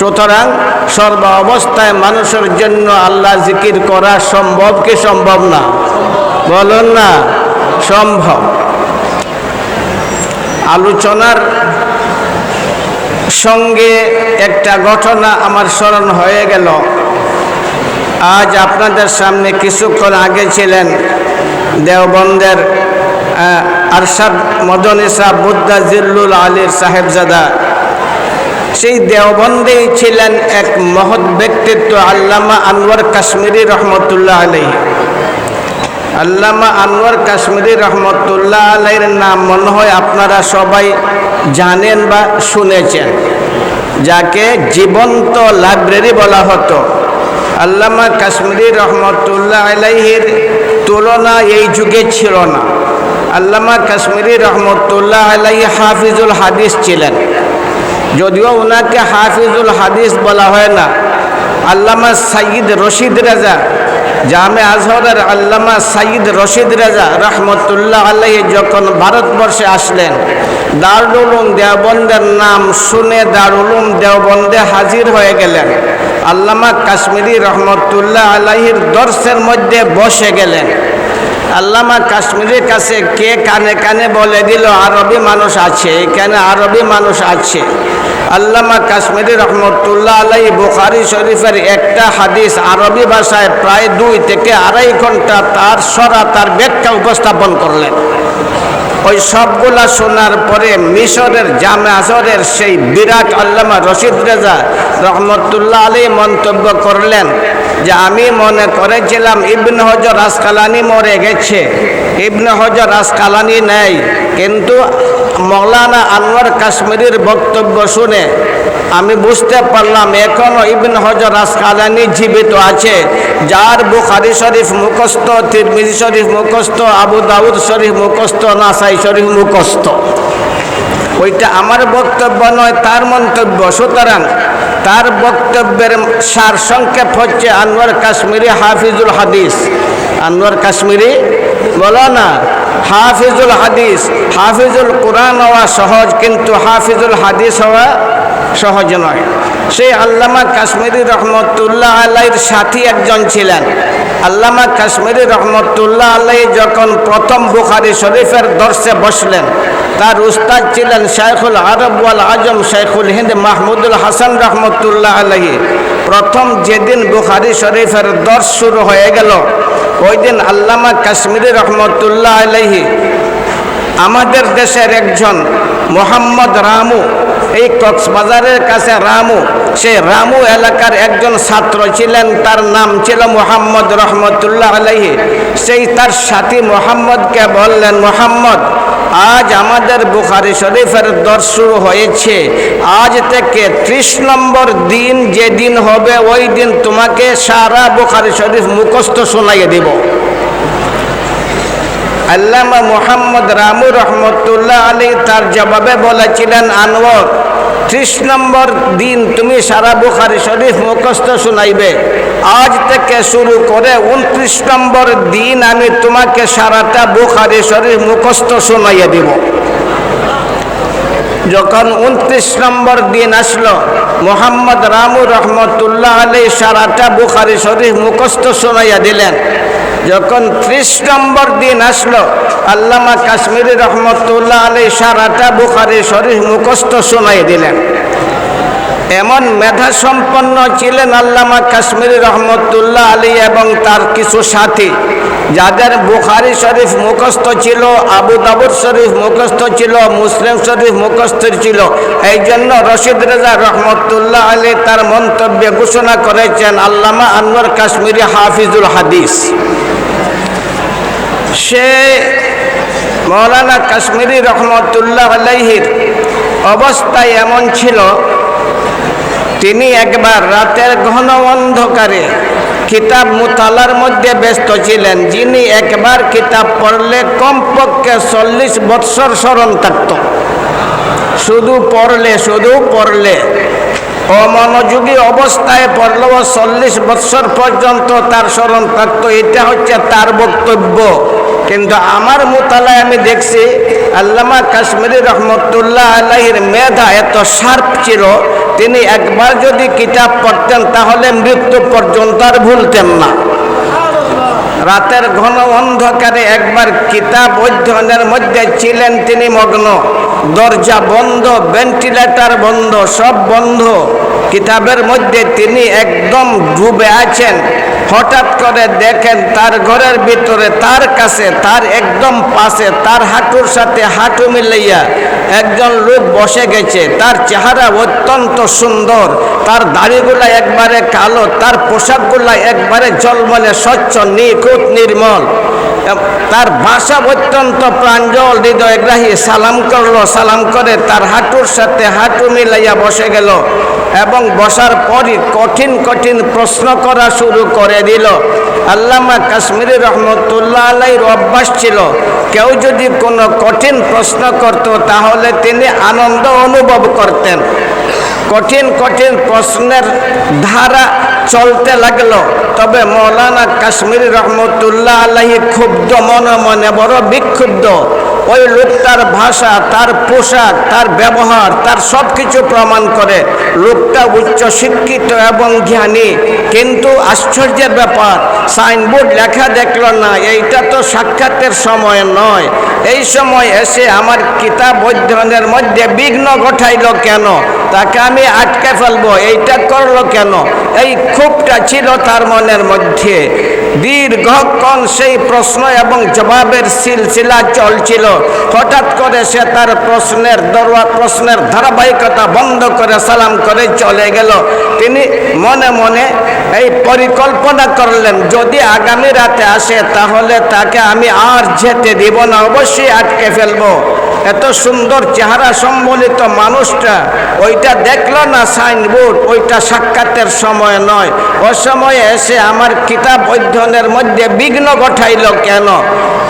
সুতরাং সর্ব অবস্থায় মানুষের জন্য আল্লাহ জিকির করা সম্ভব কি সম্ভব না? বলুন না, সম্ভব। আলোচনার সঙ্গে একটা ঘটনা আমার স্মরণ হয়ে গেল। আজ আপনাদের সামনে কিছুক্ষণ আগে ছিলেন দেওবন্দের আরশাদ মদনী বুদ্ধা জিল্লুল আলীর সাহেবজাদা। সেই দেওবন্দেই ছিলেন এক মহৎ ব্যক্তিত্ব আল্লামা আনোয়ার কাশ্মীরি রহমতুল্লাহ আলহী আল্লামা আনোয়ার কাশ্মীরি রহমতুল্লাহ আলাইয়ের নাম মনে হয় আপনারা সবাই জানেন বা শুনেছেন, যাকে জীবন্ত লাইব্রেরি বলা হতো। আল্লামা কাশ্মীরি রহমতুল্লাহ আলাইহির তুলনা এই যুগে ছিল না। আল্লামা কাশ্মীরি রহমতুল্লাহ আলাইহি হাফিজুল হাদিস ছিলেন। যদিও ওনাকে হাফিজুল হাদিস বলা হয় না, আল্লামা সাইয়দ রশিদ রাজা, জামে আজহরের আল্লামা সাইয়দ রশিদ রাজা রহমতুল্লাহ আল্লাহ যখন ভারতবর্ষে আসলেন দারুলুম দেওবন্দের নাম শুনে দারুলুম দেওবন্দে হাজির হয়ে গেলেন। আল্লামা কাশ্মীরি রহমতুল্লাহ আলাহির দর্শের মধ্যে বসে গেলেন। আল্লামা কাশ্মীরের কাছে কে কানে কানে বলে দিল, আরবি মানুষ আছে। এখানে আরবি মানুষ আছে। আল্লামা কাশ্মীরি রহমতুল্লাহ আলাই বুখারি শরীফের একটা হাদিস আরবি ভাষায় প্রায় দুই থেকে আড়াই ঘণ্টা তার সরা, তার ব্যাখ্যা উপস্থাপন করলেন। ওই সবগুলা শোনার পরে মিশরের জামে আসরের সেই বিরাট আল্লামা রশিদ রেজা রহমতুল্লাহ আলী মন্তব্য করলেন যে আমি মনে করেছিলাম ইবন হজর আসকালানি মরে গেছে। ইবনে হজর আসকালানি নেই কিন্তু মৌলানা আনোয়ার কাশ্মীরের বক্তব্য শুনে আমি বুঝতে পারলাম এখনও ইবন হজর আসকালানি জীবিত আছে। যার বুখারি শরীফ মুখস্থ, তিরমিজি শরীফ মুখস্থ, আবু দাউদ শরীফ মুখস্থ, নাসাই শরীফ মুখস্থ। ওইটা আমার বক্তব্য নয়, তার মন্তব্য। সুতরাং তার বক্তব্যের সার সংক্ষেপ হচ্ছে আনোয়ার কাশ্মীরি হাফিজুল হাদিস। আনোয়ার কাশ্মীরি বলো না হাফিজুল হাদিস, হাফিজুল কোরআন হওয়া সহজ, কিন্তু হাফিজুল হাদিস হওয়া সহজ নয়। সেই আল্লামা কাশ্মীরি রহমতুল্লাহ আল্লাহর সাথী একজন ছিলেন। আল্লামা কাশ্মীরি রহমতুল্লাহ আল্লাহ যখন প্রথম বুখারি শরীফের দর্শে বসলেন, তার উস্তাদ ছিলেন শাইখুল আরব ওয়াল আজম শাইখুল হিন্দ মাহমুদুল হাসান রহমতুল্লাহ আলহী প্রথম যেদিন বুখারি শরীফের দর্শ শুরু হয়ে গেল ওই দিন আল্লামা কাশ্মীরি রহমতুল্লাহ আলহী আমাদের দেশের একজন মোহাম্মদ রামু এই কক্সবাজারের কাছে রামু, সেই রামু এলাকার একজন ছাত্র ছিলেন, তার নাম ছিল মোহাম্মদ রহমতুল্লাহ আলহি সেই তার সাথী মোহাম্মদকে বললেন, মোহাম্মদ, আজ আমাদের বুখারি শরীফের দর্শ শুরু হয়েছে। আজ থেকে ত্রিশ নম্বর দিন যেদিন হবে, ওই দিন তোমাকে সারা বুখারি শরীফ মুখস্থ শোনাইয়ে দেব। আল্লামা মোহাম্মদ রামু রহমতুল্লাহ আলী তার জবাবে বলেছিলেন, আনোয়ার, ত্রিশ নম্বর দিন তুমি সারা বুখারি শরীফ মুখস্থ শুনাইবে। আজ থেকে শুরু করে উনত্রিশ নম্বর দিন আমি তোমাকে সারাটা বুখারি শরীফ মুখস্থ শোনাইয়া দিব। যখন উনত্রিশ নম্বর দিন আসলো, মোহাম্মদ রামু রহমতুল্লাহ আলী সারাটা বুখারি শরীফ মুখস্থ শোনাইয়া দিলেন। যখন ত্রিশ নম্বর দিন আসলো, আল্লামা কাশ্মীরি রহমতুল্লাহ আলী সারাটা বুখারি শরীফ মুখস্থ শোনাই দিলেন। এমন মেধা সম্পন্ন ছিলেন আল্লামা কাশ্মীরি রহমতুল্লাহ আলী এবং তার কিছু সাথী, যাদের বুখারি শরীফ মুখস্থ ছিল, আবু দাবুর শরীফ মুখস্থ ছিল, মুসলিম শরীফ মুখস্থ ছিল। এই জন্য রশিদ রেজা রহমতুল্লাহ আলী তার মন্তব্যে ঘোষণা করেছেন, আল্লামা আনোয়ার কাশ্মীরি হাফিজুল হাদিস। সে মৌলানা কাশ্মীরি রহমতুল্লাহ আলাইহির অবস্থায় এমন ছিল, তিনি একবার রাতের ঘন অন্ধকারে কিতাব মুতালার মধ্যে ব্যস্ত ছিলেন, যিনি একবার কিতাব পড়লে কমপক্ষে চল্লিশ বৎসর স্মরণ থাকত। শুধু পড়লে শুধু পড়লে অমনোযোগী অবস্থায় পড়লেও চল্লিশ বৎসর পর্যন্ত তার স্মরণ থাকতো। এটা হচ্ছে তার বক্তব্য। কিন্তু আমার মোতালায় আমি দেখছি, আল্লামা কাশ্মীরি রহমতুল্লাহ আলাহির মেধা এত শার্প ছিল, তিনি একবার যদি কিতাব পড়তেন তাহলে মৃত্যু পর্যন্ত আর ভুলতেন না। রাতের ঘন অন্ধকারে একবার কিতাব অধ্যয়নের মধ্যে ছিলেন তিনি মগ্ন। দরজা বন্ধ ভেন্টিলেটার বন্ধ, সব বন্ধ। কিতাবের মধ্যে তিনি একদম ডুবে আছেন। হঠাৎ করে দেখেন তার ঘরের ভিতরে, তার কাছে, তার একদম পাশে, তার হাঁটুর সাথে হাঁটু মিলাইয়া একজন লোক বসে গেছে। তার চেহারা অত্যন্ত সুন্দর। তার দাড়িগুলা একবারে কালো, তার পোশাকগুলা একবারে জলমলে স্বচ্ছ, নিখুঁত, নির্মল। তার ভাষা অত্যন্ত প্রাঞ্জল, হৃদয়গ্রাহী। সালাম করল, সালাম করে তার হাঁটুর সাথে হাঁটু মিলাইয়া বসে গেল। এবং বসার পরই কঠিন কঠিন প্রশ্ন করা শুরু করে দিল। আল্লামা কাশ্মীর রহমতুল্লাহ আলাইর অভ্যাস ছিল, কেউ যদি কোনো কঠিন প্রশ্ন করত, তাহলে তিনি আনন্দ অনুভব করতেন। কঠিন কঠিন প্রশ্নের ধারা চলতে লাগল। তবে মৌলানা কাশ্মীর রহমতুল্লাহ আলাহি ক্ষুব্ধ মনে মনে বড় বিক্ষুব্ধ। ওই লোকটার ভাষা, তার পোশাক, তার ব্যবহার, তার সব কিছু প্রমাণ করে লোকটা উচ্চ শিক্ষিত এবং জ্ঞানী। কিন্তু আশ্চর্যের ব্যাপার, সাইনবোর্ড লেখা দেখল না, এইটা তো সাক্ষাতের সময় নয়। এই সময় এসে আমার কিতাব অধ্যয়নের মধ্যে বিঘ্ন ঘটাইল কেন? তাকে আমি আটকে ফেলব। এইটা করল কেন? এই ক্ষোভটা ছিল তার মনের মধ্যে। দীর্ঘক্ষণ সেই প্রশ্ন এবং জবাবের সিলসিলা চলছিল। হঠাৎ করে সে তার প্রশ্নের দরওয়া, প্রশ্নের ধারাবাহিকতা বন্ধ করে সালাম করে চলে গেল। তিনি মনে মনে এই পরিকল্পনা করলেন, যদি আগামী রাতে আসে তাহলে তাকে আমি আর যেতে দিব না, অবশ্যই আটকে ফেলব। এত সুন্দর চেহারা সম্বলিত মানুষটা, ওইটা দেখল না সাইনবোর্ড, ওইটা সাক্ষাতের সময় নয়। ও সময় এসে আমার কিতাব অধ্যয়নের মধ্যে বিঘ্ন ঘটাইল কেন?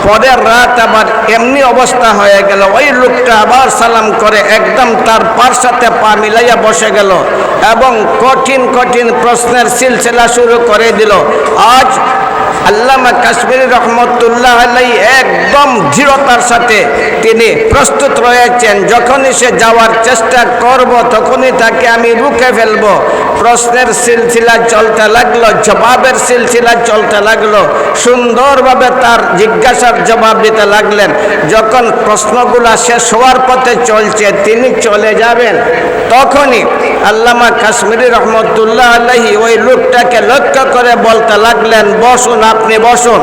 পরের রাত আবার এমনি অবস্থা হয়ে গেল। ওই লোকটা আবার সালাম করে একদম তার পার সাথে পা মিলাইয়া বসে গেল এবং কঠিন কঠিন প্রশ্নের সিলসিলা শুরু করে দিল। আজ আল্লামা কাশ্মীর রহমতুল্লাহ আলাই একদম দৃঢ়তার সাথে তিনি প্রস্তুত রয়েছেন। যখনই সে যাওয়ার চেষ্টা করব, তখনই তাকে আমি রুখে ফেলব। প্রশ্নের সিলসিলা চলতে লাগল, জবাবের সিলসিলা চলতে লাগল। সুন্দরভাবে তার জিজ্ঞাসার জবাব দিতে লাগলেন। যখন প্রশ্নগুলা শেষ হওয়ার পথে চলছে, তিনি চলে যাবেন। তখনই আল্লামা কাশ্মীরি রহমতুল্লাহ আলহি ওই লোকটাকে লক্ষ্য করে বলতে লাগলেন বসুন আপনি বসুন।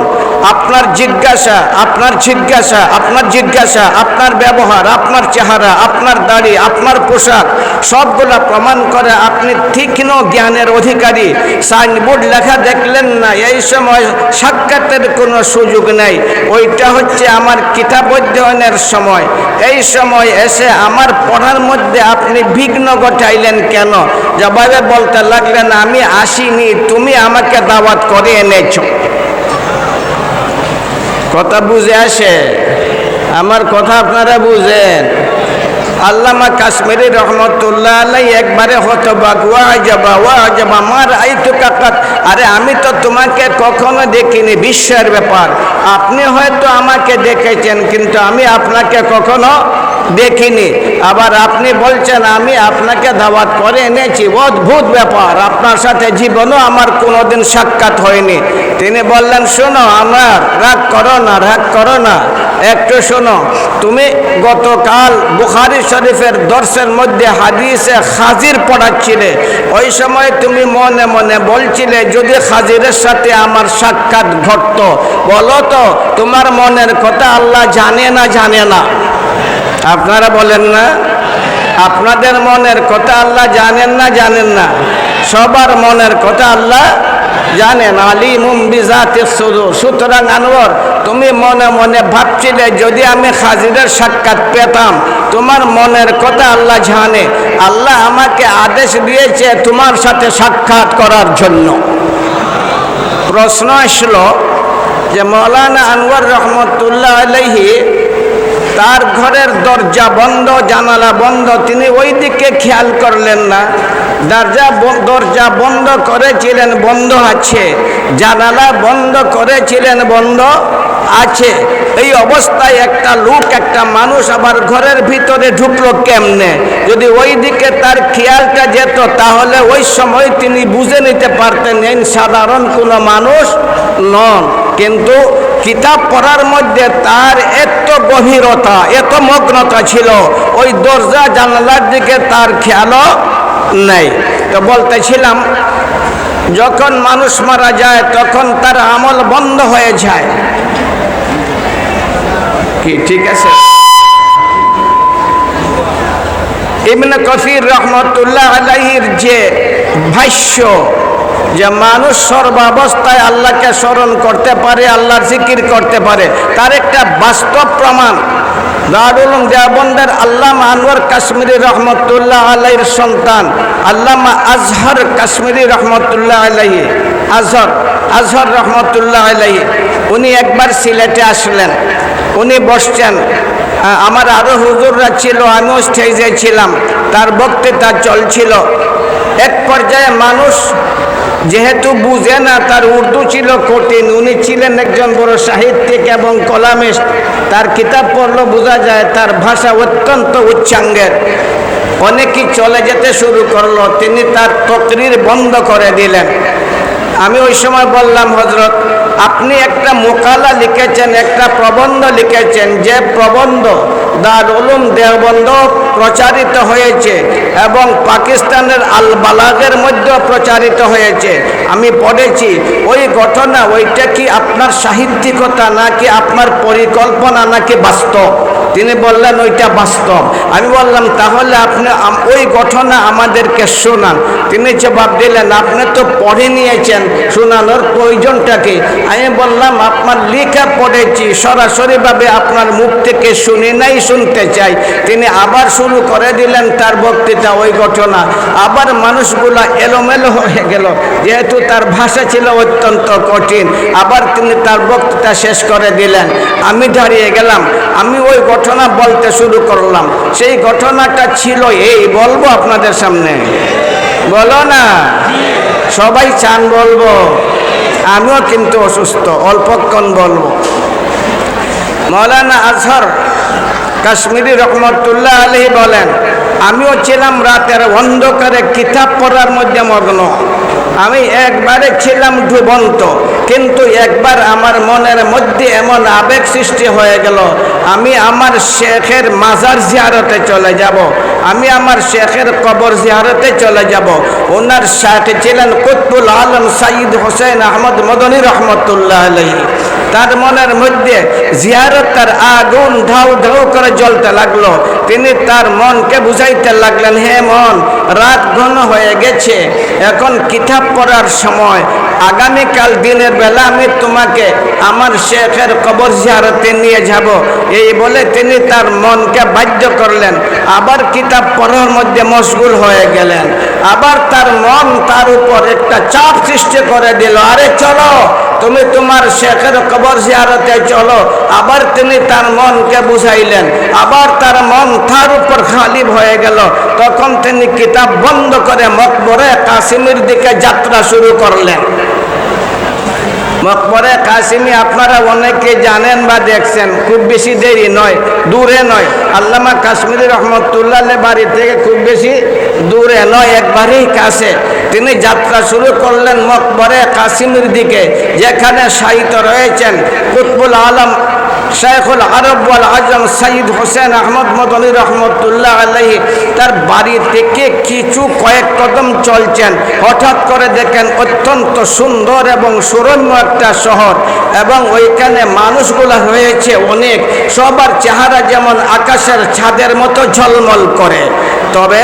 আপনার জিজ্ঞাসা আপনার জিজ্ঞাসা আপনার জিজ্ঞাসা, আপনার ব্যবহার, আপনার চেহারা, আপনার দাড়ি, আপনার পোশাক, সবগুলা প্রমাণ করে আপনি তীক্ষ্ণ জ্ঞানের অধিকারী। সাইনবোর্ড লেখা দেখলেন না, এই সময় সাক্ষাতের কোনো সুযোগ নেই। ওইটা হচ্ছে আমার কিতাব অধ্যয়নের সময়। এই সময় এসে আমার পড়ার মধ্যে আপনি বিঘ্ন ঘটাইলেন কেন? জবাবে বলতে লাগলেন, আমি আসিনি, তুমি আমাকে দাওয়াত করে এনেছো। কথা বুঝে আসে। আমার কথা আপনারা বুঝেন। আল্লামা কাশ্মীরি রহমতুল্লাহ আলাই একবারে হতবাক, ওয়া যাবা ওয়া যাবা মার আই তো কাকাত। আরে আমি তো তোমাকে কখনো দেখিনি, বিশ্বের ব্যাপার। আপনি হয়তো আমাকে দেখেছেন, কিন্তু আমি আপনাকে কখনো দেখিনি। আবার আপনি বলছেন, আমি আপনাকে দাওয়াত করে এনেছি। অদ্ভুত ব্যাপার। আপনার সাথে জীবনও আমার কোনোদিন সাক্ষাৎ হয়নি। তিনি বললেন, শোনো, আমার রাগ করো না, রাগ করো না। একটু শোনো, তুমি গতকাল বুখারি শরীফের দর্শের মধ্যে হাদিসে খাজির পড়াচ্ছিলে। ওই সময় তুমি মনে মনে বলছিলে, যদি খাজিরের সাথে আমার সাক্ষাৎ ঘটতো, বলো তো, তোমার মনের কথা আল্লাহ জানে না জানে না? আপনারা বলেন না, আপনাদের মনের কথা আল্লাহ জানেন না জানেন না, সবার মনের কথা আল্লাহ জানেন আলী মুম্বিজাতে সুতরাং আনোয়ার, তুমি মনে মনে ভাবছিলে, যদি আমি খাজিরের সাক্ষাৎ পেতাম, তোমার মনের কথা আল্লাহ জানে। আল্লাহ আমাকে আদেশ দিয়েছে তোমার সাথে সাক্ষাৎ করার জন্য। প্রশ্ন আসলো যে মৌলানা আনোয়ার রহমতুল্লাহ আলহি তার ঘরের দরজা বন্ধ, জানালা বন্ধ, তিনি ওই দিকে খেয়াল করলেন না। দরজা দরজা বন্ধ করেছিলেন, বন্ধ আছে। জানালা বন্ধ করেছিলেন, বন্ধ আছে। এই অবস্থায় একটা লোক, একটা মানুষ আবার ঘরের ভিতরে ঢুকলো কেমনে? যদি ওই দিকে তার খেয়ালটা যেত, তাহলে ওই সময় তিনি বুঝে নিতে পারতেন, এই সাধারণ কোনো মানুষ নন। কিন্তু কিতাব পড়ার মধ্যে তার এত গভীরতা, এত মগ্নতা ছিল, ওই দরজা জানালার দিকে তার খেয়ালও নেই। তো বলতেছিলাম, যখন মানুষ মারা যায়, তখন তার আমল বন্ধ হয়ে যায়। কি, ঠিক আছে? ইবনে কফির রহমতুল্লাহ আলাইহির যে ভাষ্য যে মানুষ সর্বাবস্থায় আল্লাহকে স্মরণ করতে পারে, আল্লাহর জিকির করতে পারে, তার একটা বাস্তব প্রমাণ। দারুল দেওবন্দের আল্লামা আনোয়ার কাশ্মীরি রহমতুল্লাহ আলাইহির সন্তান, আল্লামা আজহর কাশ্মীরি রহমতুল্লাহ আলাইহি, আজহর আজহর রহমতুল্লাহ আলাইহি, উনি একবার সিলেটে আসলেন, উনি বসছেন আমার আরও হুজুররা ছিল, আমিও স্টেজে ছিলাম, তার বক্তৃতা চলছিল। এক পর্যায়ে মানুষ যেহেতু বুঝে না তার উর্দু ছিল কঠিন, উনি ছিলেন একজন বড় সাহিত্যিক এবং কলামিস্ট। তার কিতাব পড়লে বোঝা যায় তার ভাষা অত্যন্ত উচ্চাঙ্গের। অনেকেই চলে যেতে শুরু করল, তিনি তার তকরির বন্ধ করে দিলেন। আমি ওই সময় বললাম হজরত আপনি একটা মোকালা লিখেছেন, একটা প্রবন্ধ লিখেছেন। যে প্রবন্ধ দার উলুম দেওবন্ধ প্রচারিত হয়েছে এবং পাকিস্তানের আল বালাগের মধ্যেও প্রচারিত হয়েছে। আমি পড়েছি, ওই ঘটনা ওইটা কি আপনার সাহিত্যিকতা নাকি আপনার পরিকল্পনা নাকি বাস্তব? তিনি বললেন, ওইটা বাস্তব। আমি বললাম, তাহলে আপনি ওই ঘটনা আমাদেরকে শোনান। তিনি জবাব দিলেন, আপনি তো পড়ে নিয়েছেন, শোনানোর প্রয়োজনটাকে আমি বললাম, আপনার লেখা পড়েছি, সরাসরিভাবে আপনার মুখ থেকে শুনি নাই, শুনতে চাই। তিনি আবার শুরু করে দিলেন তার বক্তৃতা, ওই ঘটনা। আবার মানুষগুলা এলোমেলো হয়ে গেল। যেহেতু তার ভাষা ছিল অত্যন্ত কঠিন, আবার তিনি তার বক্তৃতা শেষ করে দিলেন। আমি দাঁড়িয়ে গেলাম, আমি ওই ঘটনা বলতে শুরু করলাম। সেই ঘটনাটা ছিল এই, বলব আপনাদের সামনে। বলো না? সবাই চান বলব। আমিও কিন্তু অসুস্থ, অল্পক্ষণ বলব। মৌলানা আজহর কাশ্মীরি রহমতুল্লাহ আলী বলেন, আমিও ছিলাম রাতের অন্ধকারে কিতাব পড়ার মধ্যে মগ্ন। আমি একবারে ছিলাম ডুবন্ত। কিন্তু একবার আমার মনের মধ্যে এমন আবেগ সৃষ্টি হয়ে গেল, আমি আমার শেখের মাজার জিয়ারতে চলে যাব, আমি আমার শেখের কবর জিয়ারতে চলে যাব। ওনার শেখ ছিলেন কুতবুল আলম সাইদ হোসেন আহমদ মদনী রহমতুল্লাহ আলহী তার মনের মধ্যে জিয়ারত তার আগুন ধাউ ধাউ করে জ্বলতে লাগল। তিনি তার মনকে বুঝাইতে লাগলেন, হে মন, রাত ঘন হয়ে গেছে, এখন কিতাব পড়ার সময় আগামীকাল দিনের বেলা আমি তোমাকে আমার শেখের কবর জিয়ারতে নিয়ে যাব। এই বলে তিনি তার মনকে বাধ্য করলেন। আবার কিতাব পড়ার মধ্যে মশগুল হয়ে গেলেন। আবার তার মন তার উপর একটা চাপ সৃষ্টি করে দিল। আরে চলো, তুমি তোমার শেখের কবর জিয়ারতে চলো। আবার তিনি তার মনকে বুঝাইলেন। আবার তার মন তার উপর খালিব হয়ে গেল। তখন তিনি কিতাব বন্ধ করে মকবরে কাশ্মীর দিকে যাত্রা শুরু করলেন। মকবরে কাসিমি আপনারা অনেকে জানেন বা দেখছেন, খুব বেশি দেরি নয়, দূরে নয়। আল্লামা কাশ্মীরি রহমতুল্লাহ বাড়ি থেকে খুব বেশি দূরে নয় একবারেই কাছে। তিনি যাত্রা শুরু করলেন মকবরে কাশ্মীর দিকে, যেখানে সাহিত্য রয়েছেন কুতবুল আলম শেখুল আরব ওয়াল আজম সঈদ হোসেন আহমদ মদনী রহমতুল্লাহ আলহী তার বাড়ি থেকে কিছু কয়েক কদম চলছেন। হঠাৎ করে দেখেন অত্যন্ত সুন্দর এবং সুরম্য একটা শহর এবং ওইখানে মানুষগুলো হয়েছে অনেক। সবার চেহারা যেমন আকাশের ছাদের মতো ঝলমল করে। তবে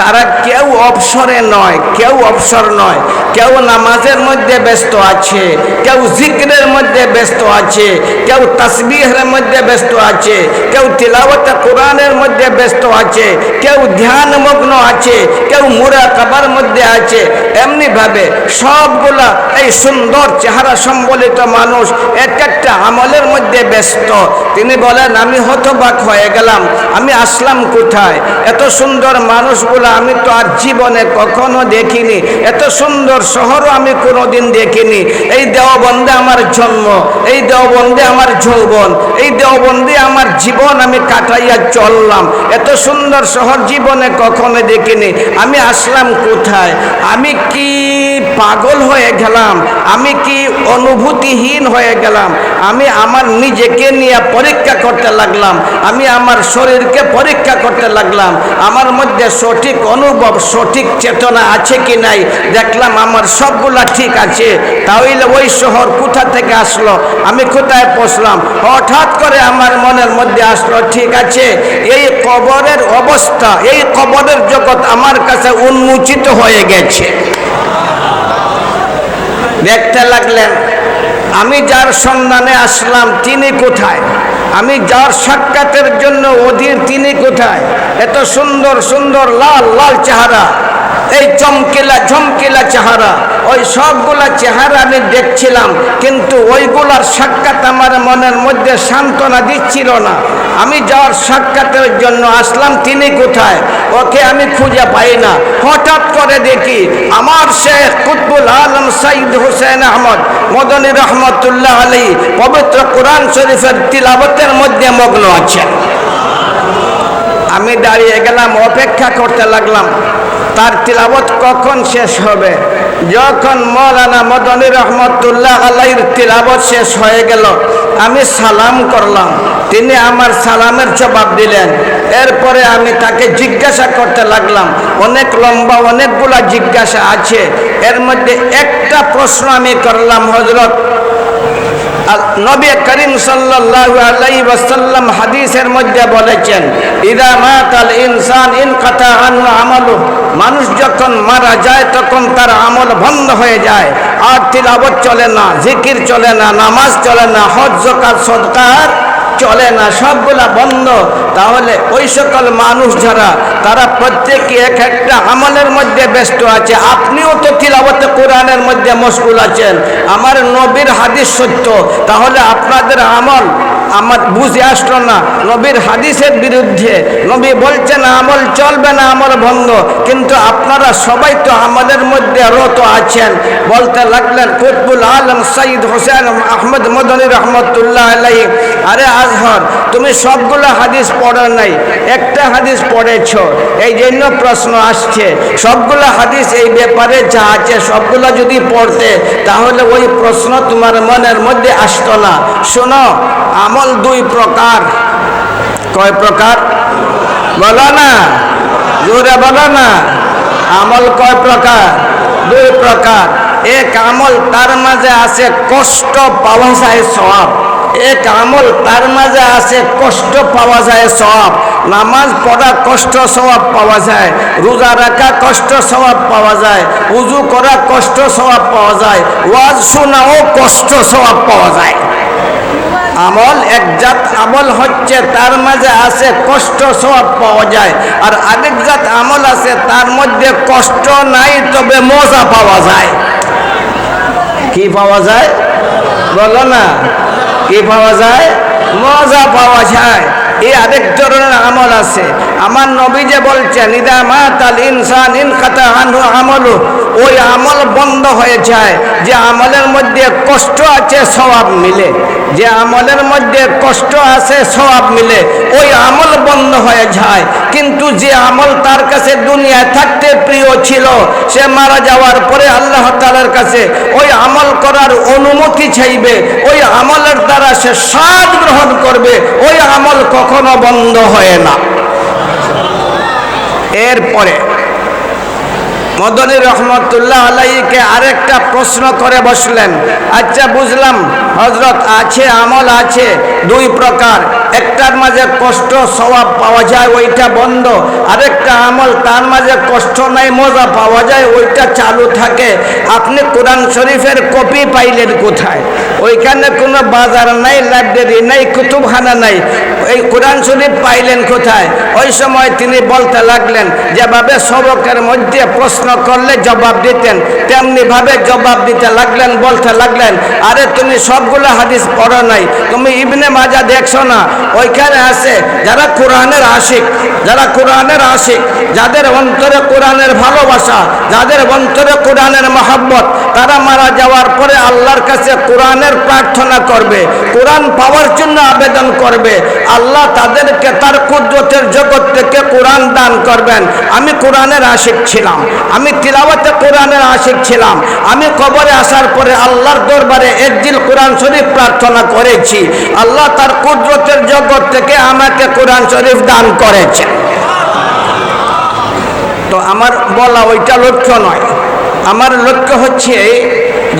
তারা কেউ অবসরে নয়, কেউ অবসর নয়। কেউ নামাজের মধ্যে ব্যস্ত আছে, কেউ জিক্রের মধ্যে ব্যস্ত আছে, কেউ তসবিহের মধ্যে ব্যস্ত আছে, কেউ তিলাওয়াতে কোরআনের মধ্যে ব্যস্ত আছে, কেউ ধ্যানমগ্ন আছে, কেউ মুরাকাবার মধ্যে আছে। এমনিভাবে সবগুলা এই সুন্দর চেহারা সম্বলিত মানুষ এক একটা আমলের মধ্যে ব্যস্ত। তিনি বলেন, আমি হতবাক হয়ে গেলাম। আমি আসলাম কোথায়? এত সুন্দর সুন্দর মানুষগুলো আমি তো আর জীবনে কখনো দেখিনি। এত সুন্দর শহরও আমি কোনোদিন দেখিনি। এই দেওবন্দে আমার জন্ম, এই দেওবন্দে আমার যৌবন, এই দেওবন্দে আমার জীবন আমি কাটাইয়া চললাম। এত সুন্দর শহর জীবনে কখনো দেখিনি। আমি আসলাম কোথায়? আমি কি পাগল হয়ে গেলাম? আমি কি অনুভূতিহীন হয়ে গেলাম? আমি আমার নিজেকে নিয়ে পরীক্ষা করতে লাগলাম। আমি আমার শরীরকে পরীক্ষা করতে লাগলাম। আমার মধ্যে সঠিক অনুভব, সঠিক চেতনা আছে কি নাই, দেখলাম আমার সবগুলা ঠিক আছে। তাহলে ওই শহর কোথা থেকে আসলো? আমি কোথায় পৌঁছলাম? হঠাৎ করে আমার মনের মধ্যে আসলো, ঠিক আছে, এই কবরের অবস্থা, এই কবরের জগৎ আমার কাছে উন্মোচিত হয়ে গেছে। দেখতে লাগলেন, আমি যার সন্ধানে আসলাম, তিনি কোথায়? আমি যার সাক্ষাতের জন্য অধীর তিনি কোথায়? এত সুন্দর সুন্দর লাল লাল চেহারা। এই চমকিলা ঝমকিলা চেহারা। ওই সবগুলা চেহারা আমি দেখছিলাম, কিন্তু ওইগুলার সাক্ষাৎ আমার মনের মধ্যে সান্ত্বনা দিচ্ছিল না। আমি যাওয়ার সাক্ষাতের জন্য আসলাম, তিনি কোথায়? ওকে আমি খুঁজে পাই না। হঠাৎ করে দেখি আমার শেখ কুতবুল আলম সাইদ হোসেন আহমদ, মদনী রহমতুল্লাহ আলী, পবিত্র কোরআন শরীফের তিলাবতের মধ্যে মগ্ন আছেন। আমি দাঁড়িয়ে গেলাম, অপেক্ষা করতে লাগলাম। তার তিলাবত কখন শেষ হবে? যখন মৌলানা মদনী রহমতুল্লাহ আলাইর তিলাবত শেষ হয়ে গেল, আমি সালাম করলাম। তিনি আমার সালামের জবাব দিলেন। এরপরে আমি তাকে জিজ্ঞাসা করতে লাগলাম, অনেক লম্বা, অনেকগুলা জিজ্ঞাসা আছে। এর মধ্যে একটা প্রশ্ন আমি করলাম হজরত নবী করিম সাল্লাল্লাহু আলাইহি ওয়াসাল্লাম হাদিসের মধ্যে বলেছেন, ইদা মাতাল ইনসান ইন কাতা আনহু আমালু মানুষ যখন মারা যায়, তখন তার আমল বন্ধ হয়ে যায়। আর তিলাবত চলে না, জিকির চলে না, নামাজ চলে না হজ যাকাত সদকার চলে না, সবগুলা বন্ধ। তাহলে ওই সকল মানুষ যারা, তারা প্রত্যেকে এক একটা আমলের মধ্যে ব্যস্ত আছে। আপনিও তো তিলাবতে কোরআনের মধ্যে মশগুল আছেন। আমার নবীর হাদিস সত্য। তাহলে আপনাদের আমল আমার বুঝে আসলো না। নবীর হাদিসের বিরুদ্ধে নবী বলছেন আমল চলবে না আমল বন্ধ। কিন্তু আপনারা সবাই তো আমলের মধ্যে রত আছেন। বলতে লাগলেন, কুতবুল আলম সঈদ হোসেন আহমদ মদনী রহমতুল্লাহ আলাই আরে আজহর, তুমি সবগুলো হাদিস পড়ো নাই, একটা হাদিস পড়েছ। এই জন্য প্রশ্ন আসছে, সবগুলো হাদিস এই ব্যাপারে যা আছে সবগুলো যদি পড়তে, তাহলে ওই প্রশ্ন তোমার মনের মধ্যে আসতো না। শোনো আমল দুই প্রকার। কয় প্রকার? বলো না। জোরে বলো না। আমল কয় প্রকার? দুই প্রকার। এক আমল তার মাঝে আছে কষ্ট পাওয়া যায় সব এক আমল তার মাঝে আছে কষ্ট পাওয়া যায় সব নামাজ পড়া কষ্ট স্বভাব পাওয়া যায়। রোজা রাখা কষ্ট স্বভাব পাওয়া যায়। উজু করা কষ্ট স্বভাব পাওয়া যায়। ওয়াজ শোনাও কষ্ট স্বভাব পাওয়া যায়। আমল একজাত আমল হচ্ছে, তার মাঝে আছে কষ্ট সব পাওয়া যায়। আর আরেক জাত আমল আছে, তার মধ্যে কষ্ট নাই, তবে মজা পাওয়া যায়। কি পাওয়া যায়? বলো না। কি পাওয়া যায়? মজা পাওয়া যায়। এই আরেক ধরনের আমল আছে। আমার নবী যে বলছেন ইনসান ইন ওই আমল বন্ধ হয়ে যায়। যে আমলের মধ্যে কষ্ট আছে সবাব মিলে। যে আমলের মধ্যে কষ্ট আছে সবাব মিলে। ওই আমল বন্ধ হয়ে যায়। কিন্তু যে আমল তার কাছে দুনিয়ায় থাকতে প্রিয় ছিল, সে মারা যাওয়ার পরে আল্লাহ তালার কাছে ওই আমল করার অনুমতি চাইবে। ওই আমলের দ্বারা সে স্বাদ গ্রহণ করবে। ওই আমল কখনো বন্ধ হয় না। এরপরে মদনী রহমতুল্লাহ আলাইকে আরেকটা প্রশ্ন করে বসলেন আচ্ছা বুঝলাম হজরত আছে, আমল আছে, দুই প্রকার। একটার মাঝে কষ্ট স্বভাব পাওয়া যায়, ওইটা বন্ধ। আরেকটা আমল, তার মাঝে কষ্ট নাই, মজা পাওয়া যায়, ওইটা চালু থাকে। আপনি কোরআন শরীফের কপি পাইলেন কোথায়? ওইখানে কোনো বাজার নাই, লাইব্রেরি নাই, কুতুবখানা নাই। এই কোরআন শরীফ পাইলেন কোথায়? ওই সময় তিনি বলতে লাগলেন, যেভাবে সবকের মধ্যে প্রশ্ন করলে জবাব দিতেন তেমনি ভাবে জবাব দিতে লাগলেন, বলতে লাগলেন, আরে তুমি সবগুলো হাদিস পড়ো নাই, তুমি ইবনে মাজা দেখছ না ওইখানে আছে? যারা কোরআনের আশিক, যারা কোরআনের আশিক, যাদের অন্তরে কোরআনের ভালোবাসা, যাদের অন্তরে কোরআনের মহাব্বত, তারা মারা যাওয়ার পরে আল্লাহর কাছে কোরআনের প্রার্থনা করবে, কোরআন পাওয়ার জন্য আবেদন করবে। আল্লাহ তাদেরকে তার কুদরতের জগৎ থেকে কোরআন দান করবেন। আমি কোরআনের আশিক ছিলাম, আমি তিলাওয়াতে কোরআনের আশিক ছিলাম। আমি কবরে আসার পরে আল্লাহর দরবারে একদিন কোরআন শরীফ প্রার্থনা করেছি। আল্লাহ তার কুদরতের জগৎ থেকে আমাকে কোরআন শরীফ দান করেছে। তো আমার বলা ওইটা লক্ষ্য নয়। আমার লক্ষ্য হচ্ছে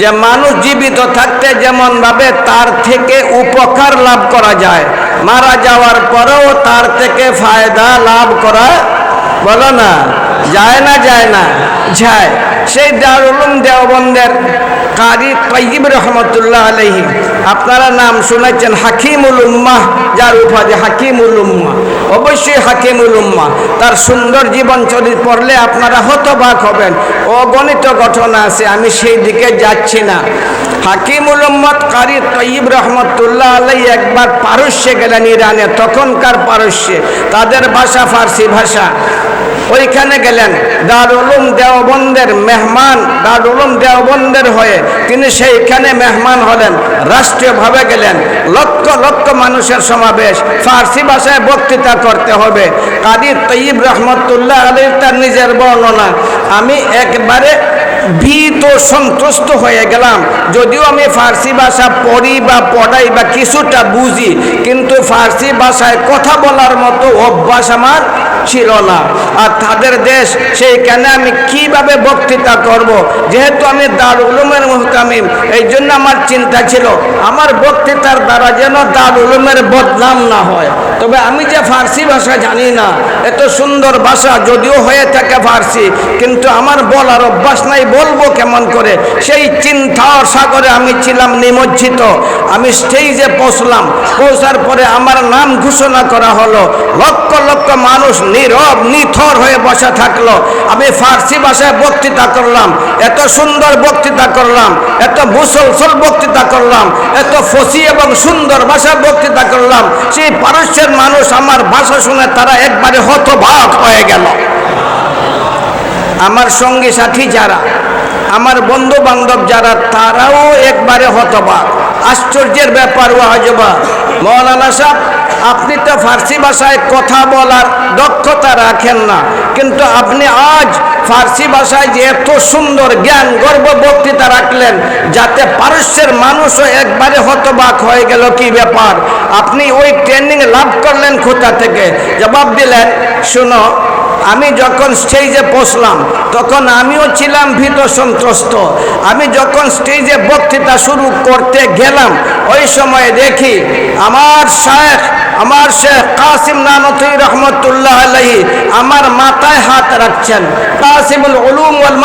যে মানুষ জীবিত থাকতে যেমনভাবে তার থেকে উপকার লাভ করা যায়, মারা যাওয়ার পরেও তার থেকে ফায়দা লাভ করা বলো না, যায় না যায় না, যায়। সেই দারুলুম দেওবন্দের কারি তৈব রহমতুল্লাহ আলহি আপনারা নাম শুনেছেন হাকিমুল উম্মাহ, যার উপাধি হাকিমুল উম্মাহ। অবশ্যই হাকিমুল উম্মাহ। তার সুন্দর জীবন চরিত পড়লে আপনারা হতবাক হবেন। অগণিত ঘটনা আছে, আমি সেই দিকে যাচ্ছি না। হাকিমুল উম্মত কারি তৈব রহমতুল্লাহ আলাই একবার পারস্যে গেলেন ইরানে, তখনকার পারস্যে। তাদের ভাষা ফার্সি ভাষা। ওইখানে গেলেন। দারুলুম দেওবন্দের মেহমান, দারুলুম দেওবন্দের হয়ে তিনি সেইখানে মেহমান হলেন, রাষ্ট্রীয়ভাবে গেলেন। লক্ষ লক্ষ মানুষের সমাবেশ, ফার্সি ভাষায় বক্তৃতা করতে হবে। কাদির তৈব রহমতুল্লাহ আলী তার নিজের বর্ণনা, আমি একবারে ভীত সন্তুষ্ট হয়ে গেলাম। যদিও আমি ফার্সি ভাষা পড়ি বা পড়াই বা কিছুটা বুঝি, কিন্তু ফার্সি ভাষায় কথা বলার মতো অভ্যাস আমার ছিল না। আর তাদের দেশ, সেইখানে আমি কীভাবে বক্তৃতা করব। যেহেতু আমি দার উলুমের মুহতামিম এই জন্য আমার চিন্তা ছিল, আমার বক্তৃতার দ্বারা যেন দার উলুমের বদনাম না হয়। তবে আমি যে ফার্সি ভাষা জানি না, এত সুন্দর ভাষা যদিও হয়ে থাকে ফার্সি, কিন্তু আমার বলার অভ্যাস নাই, বলব কেমন করে? সেই চিন্তার সাগরে আমি ছিলাম নিমজ্জিত। আমি স্টেজে পৌঁছলাম, পৌঁছার পরে আমার নাম ঘোষণা করা হলো, লক্ষ লক্ষ মানুষ নীরব, নিথর হয়ে বসে থাকল। আমি ফার্সি ভাষায় বক্তৃতা করলাম। এত সুন্দর বক্তৃতা করলাম। এত মুসলসল বক্তৃতা করলাম। এত ফসি এবং সুন্দর ভাষায় বক্তৃতা করলাম। সেই পারস্যের মানুষ আমার ভাষা শুনে তারা একবারে হতবাক হয়ে গেল। আমার সঙ্গী সাথী যারা, আমার বন্ধু বান্ধব যারা, তারাও একবারে হতবাক। আশ্চর্যের ব্যাপার ওয়াজবা মৌলানা সাহেব, আপনি তো ফার্সি ভাষায় কথা বলার দক্ষতা রাখেন না। কিন্তু আপনি আজ ফার্সি ভাষায় যে এত সুন্দর জ্ঞান গর্ব বক্তৃতা রাখলেন, যাতে পারস্যের মানুষও একবারে হতবাক হয়ে গেল কি ব্যাপার? আপনি ওই ট্রেনিং লাভ করলেন কোথা থেকে? জবাব দিলেন, শুনো আমি যখন স্টেজে বসলাম, তখন আমিও ছিলাম ভীত সন্ত্রস্ত। আমি যখন স্টেজে বক্তৃতা শুরু করতে গেলাম, ওই সময় দেখি আমার শেখ আমার শেখ কাসিম নানতি রহমতুল্লাহ আলহী আমার মাথায় হাত রাখছেন। কাসিমুল উলুম ওয়াল